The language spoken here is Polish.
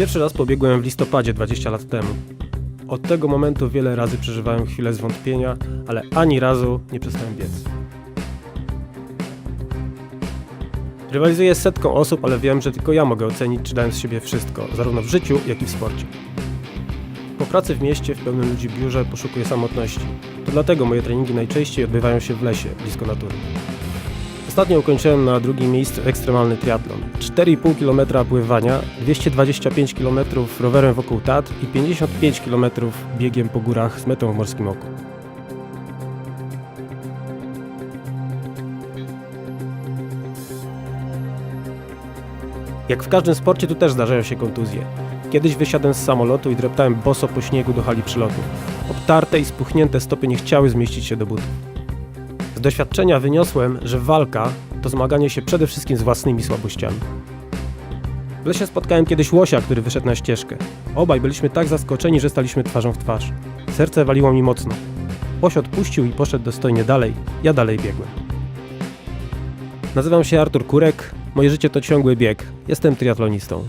Pierwszy raz pobiegłem w listopadzie 20 lat temu. Od tego momentu wiele razy przeżywałem chwilę zwątpienia, ale ani razu nie przestałem biec. Rywalizuję z setką osób, ale wiem, że tylko ja mogę ocenić, czy dałem z siebie wszystko, zarówno w życiu, jak i w sporcie. Po pracy w mieście, w pełnym ludzi biurze poszukuję samotności. To dlatego moje treningi najczęściej odbywają się w lesie, blisko natury. Ostatnio ukończyłem na drugim miejscu ekstremalny triatlon. 4,5 km pływania, 225 km rowerem wokół Tatr i 55 km biegiem po górach z metą w Morskim Oku. Jak w każdym sporcie, tu też zdarzają się kontuzje. Kiedyś wysiadłem z samolotu i dreptałem boso po śniegu do hali przylotu. Obtarte i spuchnięte stopy nie chciały zmieścić się do butów. Z doświadczenia wyniosłem, że walka to zmaganie się przede wszystkim z własnymi słabościami. W lesie spotkałem kiedyś łosia, który wyszedł na ścieżkę. Obaj byliśmy tak zaskoczeni, że staliśmy twarzą w twarz. Serce waliło mi mocno. Łoś odpuścił i poszedł dostojnie dalej, ja dalej biegłem. Nazywam się Artur Kurek, moje życie to ciągły bieg. Jestem triatlonistą.